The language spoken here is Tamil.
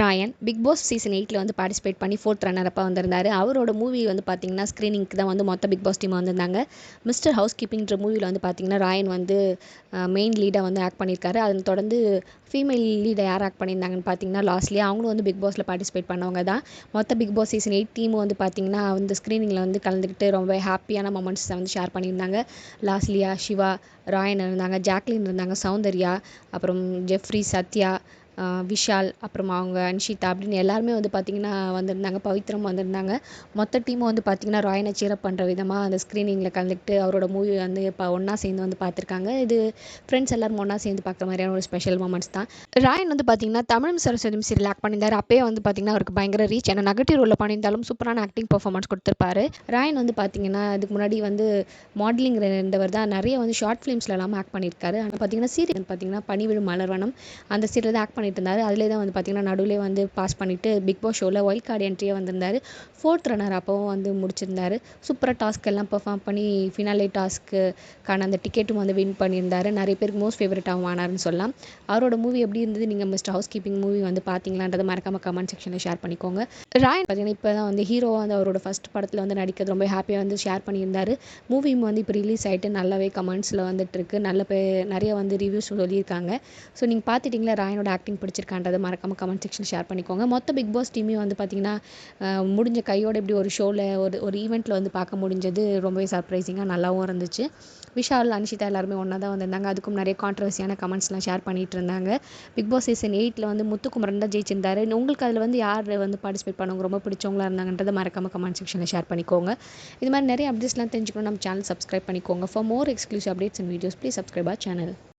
ராயன் பிக் பாஸ் சீசன் எயிட்டில் வந்து பார்ட்டிசிபேட் பண்ணி ஃபோர்த் ரன்னரப்பாக வந்திருந்தார். அவரோட மூவி வந்து பார்த்திங்கன்னா ஸ்க்ரீனிங்க்கு தான் வந்து மொத்த பிக் பாஸ் டீம் வந்திருந்தாங்க. மிஸ்டர் ஹவுஸ் கீப்பிங்ன்ற மூவியில் வந்து பார்த்திங்கன்னா ராயன் வந்து மெயின் லீடாக வந்து ஆக்ட் பண்ணியிருக்காரு அதை தொடர்ந்து ஃபீமேல் லீடை யார் ஆக்ட் பண்ணியிருந்தாங்கன்னு பார்த்தீங்கன்னா லாஸ்ட்லேயே அவங்களும் வந்து பிக் பாஸில் பார்ட்டிசிபேட் பண்ணவங்க தான். மொத்த பிக் பாஸ் சீசன் எயிட் டீமும் வந்து பார்த்திங்கன்னா வந்து ஸ்க்ரீனிங்கில் வந்து கலந்துக்கிட்டு ரொம்ப ஹாப்பியான மொமெண்ட்ஸை வந்து ஷேர் பண்ணியிருந்தாங்க. லாஸ்லியா சிவா ராயன் இருந்தாங்க ஜாக்லின் இருந்தாங்க சௌந்தர்யா அப்புறம் ஜெஃப்ரி சத்யா விஷால் அப்புறம் அவங்க அன்ஷிதா அப்படின்னு எல்லாருமே வந்து பார்த்திங்கன்னா வந்திருந்தாங்க பவித்ரம் வந்திருந்தாங்க. மொத்த டீமும் வந்து பார்த்திங்கன்னா ராயனை சீரப் பண்ணுற விதமாக அந்த ஸ்க்ரீனிங்கில் கலந்துக்கிட்டு அவரோட மூவி வந்து இப்போ ஒன்றா சேர்ந்து வந்து பார்த்துருக்காங்க இது ஃப்ரெண்ட்ஸ் எல்லாரும் ஒன்றா சேர்ந்து பார்க்குற மாதிரியான ஒரு ஸ்பெஷல் மூமெண்ட்ஸ் தான். ராயன் வந்து பார்த்திங்கன்னா தமிழும் சரஸ்வதி சீரியல் ஆக்ட் பண்ணியிருந்தார். அப்பயே வந்து பார்த்திங்கன்னா அவருக்கு பயங்கர ரீச் ஏன்னா நெகட்டிவ் ரோலில் பண்ணியிருந்தாலும் சூப்பரான ஆக்டிங் பர்ஃபார்மன்ஸ் கொடுத்துருப்பாரு. ராயன் வந்து பார்த்திங்கன்னா இதுக்கு முன்னாடி வந்து மாடலிங் இருந்தவர் தான். நிறைய வந்து ஷார்ட் ஃபிலிம்ஸ்ல ஆக்ட் பண்ணியிருக்காரு. ஆனால் பார்த்திங்கன்னா சீரியல் பார்த்திங்கன்னா பனிவிழும் மலர்வனம் அந்த சீரியல் தான் ஆக்ட் பண்ணிட்டு இருந்தார் அதிலே தான் வந்து பார்த்திங்கன்னா நடுவில் வந்து பாஸ் பண்ணிவிட்டு பிக் பாஸ் ஷோவில் ஒயில்ட் கார்டு என்ட்ரியாக வந்திருந்தார். ஃபோர்த் ரன்னர் அப்போவும் வந்து முடிச்சிருந்தார். சூப்பராக டாஸ்க் எல்லாம் பெர்ஃபார்ம் பண்ணி ஃபினாலே டாஸ்க்குக்கான அந்த டிக்கெட்டும் வந்து வின் பண்ணியிருந்தார். நிறைய பேருக்கு மோஸ்ட் ஃபேவரட்டாகவும் ஆனார்னு சொல்லலாம். அவரோட மூவி எப்படி இருந்தது? நீங்கள் மிஸ்டர் ஹவுஸ் கீப்பிங் மூவி வந்து பார்த்தீங்களான்றதை மறக்காமல் கமெண்ட் செக்ஷனில் ஷேர் பண்ணிக்கோங்க. ராயன் பார்த்தீங்கன்னா இப்போ தான் வந்து ஹீரோவாக வந்து அவரோட ஃபஸ்ட் படத்தில் வந்து நடிக்கிறது ரொம்ப ஹாப்பியாக வந்து ஷேர் பண்ணியிருந்தார். மூவியும் வந்து இப்போ ரிலீஸ் ஆகிட்டு நல்லாவே கமெண்ட்ஸில் வந்துட்டு இருக்கு நல்ல பே நிறைய வந்து ரிவ்யூஸ் சொல்லியிருக்காங்க. ஸோ நீங்கள் பார்த்துட்டிங்களா ராயனோட ஆக்டிங் பிடிச்சிருக்கான்றதை மறக்காமல் கமெண்ட் செக்ஷன் ஷேர் பண்ணிக்கோங்க. மொத்த பிக் பாஸ் டீமே வந்து பார்த்திங்கன்னா முடிஞ்ச கையோட இப்படி ஒரு ஷோவில் ஒரு ஒரு ஈவெண்ட்டில் வந்து பார்க்க முடிஞ்சது ரொம்பவே சர்ப்ரைசிங்காக நல்லாவும் இருந்துச்சு. விஷால் அன்ஷிதா எல்லாருமே ஒன்றா தான் வந்திருந்தாங்க. அதுக்கும் நிறைய கான்ட்ரவர்சியான கமெண்ட்ஸ்லாம் ஷேர் பண்ணிகிட்டு இருந்தாங்க. பிக் பாஸ் சீசன் எயிட்டில் வந்து முத்துக்குமரன் தான் ஜெயிச்சிருந்தாரு. உங்களுக்கு அதில் வந்து யார் வந்து பார்ட்டிசிபேட் பண்ணவங்க ரொம்ப பிடிச்சவங்களா இருந்தாங்கன்றதை மறக்காமல் கமெண்ட் செக்ஷனில் ஷேர் பண்ணிக்கோங்க. இது மாதிரி நிறைய அப்டேட்ஸ்லாம் தெரிஞ்சுக்கணும் நம்ம சேனல் சப்ஸ்கிரைப் பண்ணிக்கோங்க. For more exclusive updates and videos please subscribe our channel